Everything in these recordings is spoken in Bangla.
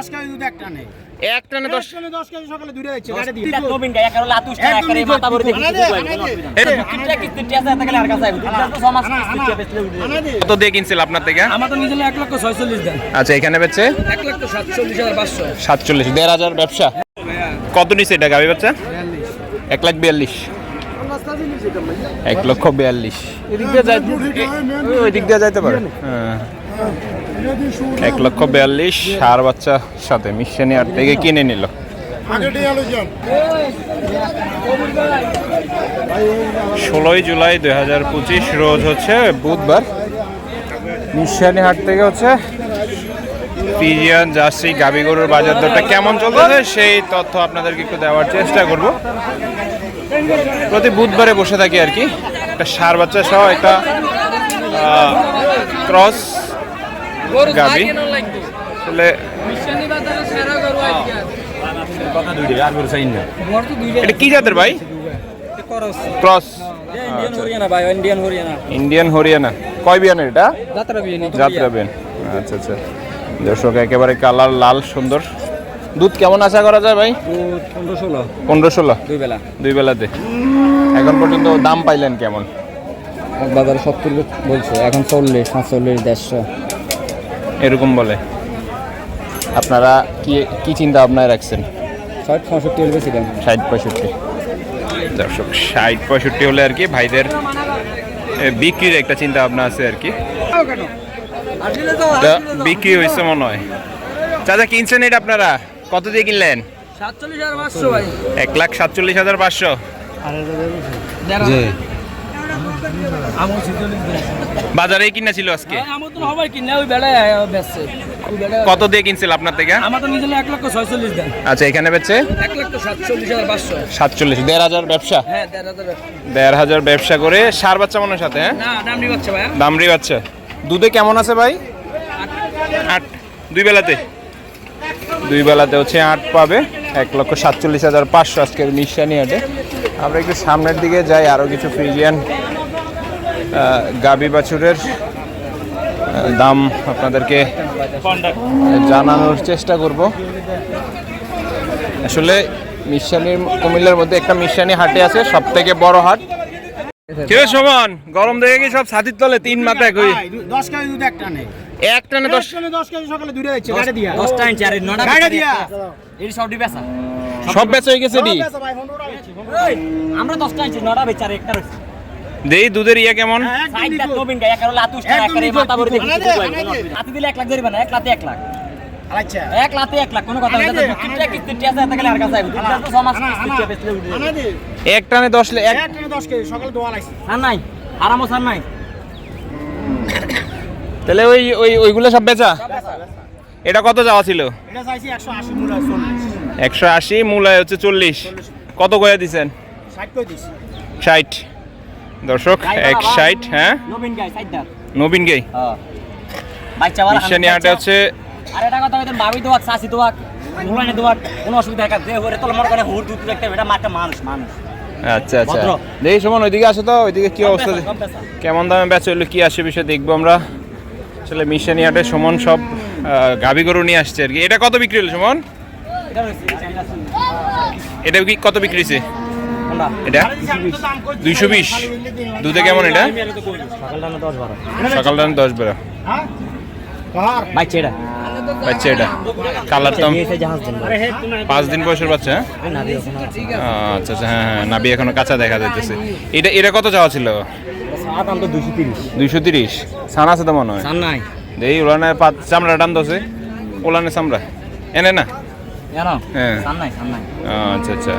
দশ কেজি দুধ একটা নেই এক টানে দশ দশ দশ কেজি সকালে দূরে যাচ্ছে গাড়ি দিয়ে নবীন গায় একারো লাতুস টাকা একদম মাথা ভরে দেখি আনা দে, আনা তিনটা আছে তাহলে আর কাছে আইবো তো সমাজ কিস্তি বেচলে উঠে আনা দিয়ে কিনছিল আপনার থেকে আমার তো নিজে এক লক্ষ ছয়চল্লিশ দেন আচ্ছা এখানে বেচছে এক লক্ষ সাতচল্লিশ হাজার পাঁচশো সাতচল্লিশ দেড় হাজার ব্যবসা কত নিচ্ছে এটা গাবি বাচ্চা এক লাখ বিয়াল্লিশ এক লক্ষ বিয়াল্লিশ এদিক ওই দিক দিয়ে যাইতে পারে হ্যাঁ এক লক্ষ বিয়াল্লিশ সার বাচ্চা সাথে মিশানি আর থেকে কিনে নিল। ষোলোই জুলাই দুই হাজার পঁচিশ রোজ হচ্ছে বুধবার। মিশানি হাট থেকে হচ্ছে পিজিয়ান জার্সি, গাবি গরুর বাজার দরটা কেমন চলতেছে সেই তথ্য আপনাদেরকে একটু দেওয়ার চেষ্টা করব। প্রতি বুধবারে বসে থাকি আর কি। একটা সার বাচ্চা সহ একটা ক্রস গাবি। আসলে এটা কি জাতের ভাই? ক্রস। ইন্ডিয়ান হরিয়ানা ভাই ইন্ডিয়ান হরিয়ানা ইন্ডিয়ান হরিয়ানা কয় বিয়ানের এটা? যাত্রা বিয়ে যাত্রা বেন আচ্ছা আচ্ছা। দর্শক একেবারে কালার লাল সুন্দর। দুধ কেমন আশা করা যায় ভাই? পনেরো ষোলো। পনেরো ষোলো? দুই বেলা। দুই বেলাতে। এখন পর্যন্ত দাম পাইলেন কেমন? বাজারে সত্তর বলছে এখন চল্লিশ পাঁচচল্লিশ দেড়শো। এরকম বলে। আপনারা কি কি চিন্তা ভাবনায় রাখছেন? ষাট পঁয়ষট্টি হলে বেশি ষাট পঁয়ষট্টি। দর্শক ষাট পঁয়ষট্টি হলে আর কি ভাইদের বিক্রির একটা চিন্তা ভাবনা আছে আর কি। বিক্রি হয়েছে মনে হয়। চাচা কিনছেন এটা আপনারা? কত দিয়ে কিনলেন? পাঁচশো এক লাখ সাতচল্লিশ হাজার পাঁচশো। বাজারে কিনা ছিল আজকে? আমার তো হবাই কিনে ওই বেলায় বেচছে। কত দিয়ে কিনছিল আপনার থেকে? আমার তো নিজে এক লক্ষ ছয়চল্লিশ দেন। আচ্ছা এখানে বেচে এক লক্ষ সাতচল্লিশ হাজার পাঁচশো। সাতচল্লিশ দেড় হাজার ব্যবসা? হ্যাঁ দেড় হাজার দেড় হাজার ব্যবসা করে সার বাচ্চা মনের সাথে হ্যাঁ? না ভাই। দামরি বাচ্চা। দুধে কেমন আছে ভাই? আট। দুই বেলাতে? দুই বেলাতে হচ্ছে আট পাবে। এক লক্ষ সাতচল্লিশ হাজার পাঁচশো আজকের মিশানি আটে। আমরা একটু সামনের দিকে যাই আরও কিছু ফ্রিজিয়ান গাবি বাছুরের দাম আপনাদেরকে জানানোর চেষ্টা করব। আসলে মিশানির কুমিল্লার মধ্যে একটা মিশানি হাটে আছে সব থেকে বড় হাট। কে সমান? গরম দেখে কি সব ছাতির তলে তিন কই দু- দশ কেজি দুধ একটা নেই এক টানে দশ দশ কেজি দশ কেজি সকালে দূরে যাচ্ছে গাড়ি দিয়া। দশটা ইঞ্চি আর এই নটা গাড়ি দিয়া। এই সব বেচা সব বেচা হয়ে গেছে ডি। আমরা দশটা ইঞ্চি নটা বেচা আর একটা রয়েছে। দেই দুধের ইয়ে কেমন? হ্যাঁ, দিলে এক লাখ ধরবে না এক লাখে এক লাখ। আচ্ছা। এক লাখে এক লাখ কোনো কথা। এক টানে দশ এক এক টানে দশ কেজি সকালে দোয়া লাগছে। সার নাই আরামও সার নাই। তাহলে ওই ওই ওইগুলো সব বেচা? এটা কত যাওয়া ছিল? একশো আশি মূল্য হচ্ছে চল্লিশ। কত করে দিচ্ছেন ষাট ষাট। দর্শক এক সাইড হ্যাঁ? নবীন গেই হ্যাঁ মিশানি হাটে হচ্ছে আর এটা কথা দোয়াক সাসি দোয়াক মুলানি দোয়াক কোনো অসুবিধা দেখা যে হরে মনে করে হুর দুধ একটা এটা মাটা মানুষ মানুষ। আচ্ছা আচ্ছা। দেখি সমান ওইদিকে আসো তো ওইদিকে কি অবস্থা? কেমন দামে বেচা হইল কি আসে বিষয়ে দেখব আমরা। আসলে মিশানি হাটে সুমন সব গাভী গরু নিয়ে আসছে আর কি। এটা কত বিক্রি হলো সুমন? এটা আছে। কত বিক্রি হয়েছে? এটা? দুইশো বিশ। দুধে কেমন এটা? সকালটা দশ বারো। হ্যাঁ বাচ্চা এটা? বাচ্চা এটা। কালার তো পাঁচ দিন বয়সের বাচ্চা হ্যাঁ? আচ্ছা আচ্ছা হ্যাঁ হ্যাঁ নাবি এখনও কাঁচা দেখা যাইতেছে। এটা এটা কত যাওয়া ছিল? দুইশো তিরিশ। সান আছে তো মনে হয়? এই ওলানে পাত চামড়া টান দোষে ওলানে চামড়া। এনে না? হ্যাঁ। আচ্ছা আচ্ছা।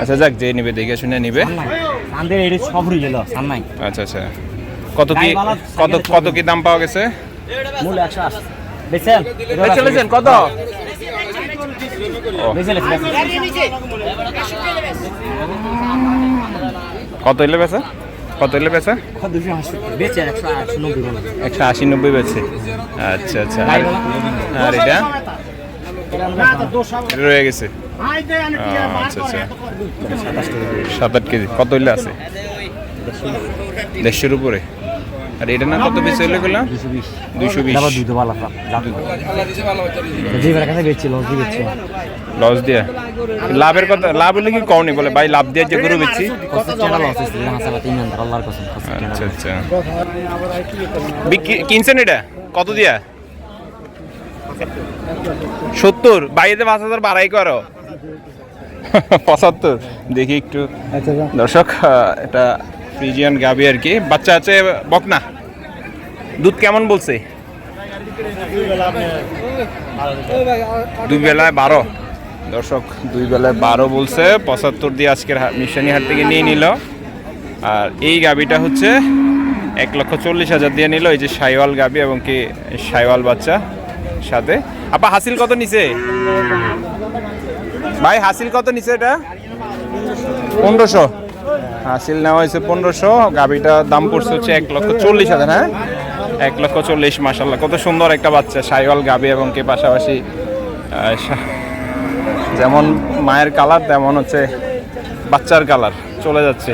আচ্ছা যাক যে নিবে দেখে শুনে নিবে। আচ্ছা আচ্ছা। কত কি কত কত কি দাম পাওয়া গেছে? মূল একশো আশি। বেচেন। কত? কত হইলে বেচা? কত হইলে বেচা? একশো আশি নব্বই বেচে। আচ্ছা আচ্ছা। আর এটা? রয়ে গেছে। আচ্ছা, আচ্ছা। সাত আট কেজি। কত হইলে আছে? দেড়শোর উপরে। আর এটা না কত পিস হইলে গেলাম দুশো বিশ। দুইশো বিশ লস দিয়ে। লাভের কথা লাভ হলে কি কমনি বলে ভাই লাভ দিয়ে যে গরু কসম আচ্ছা আচ্ছা। বিক্রি কিনছেন এটা? কত দিয়া? সত্তর? বাইরে পাঁচ হাজার বাড়াই করো। পঁচাত্তর? দেখি একটু। দর্শক এটা ফ্রিজিয়ান গাবি আর কি। বাচ্চা আছে বকনা? দুধ কেমন বলছে? দুই বেলায় বারো। দর্শক দুই বেলায় বারো বলছে। পঁচাত্তর দিয়ে আজকের মিশানি হাট থেকে নিয়ে নিল। আর এই গাবিটা হচ্ছে এক লক্ষ চল্লিশ হাজার দিয়ে নিল। এই যে সাইওয়াল গাবি এবং কি সাইওয়াল বাচ্চা। সাথে। আপা হাসিল কত নিছে? ভাই হাসিল কত নিছে এটা? পনেরোশো। হাসিল নেওয়া হয়েছে পনেরোশো। গাবিটার দাম পড়ছে হচ্ছে এক লক্ষ চল্লিশ হাজার হ্যাঁ? এক লক্ষ চল্লিশ মাসাল্লাহ কত সুন্দর একটা বাচ্চা সাইওয়াল গাবি এবং কি পাশাপাশি যেমন মায়ের কালার তেমন হচ্ছে বাচ্চার কালার চলে যাচ্ছে।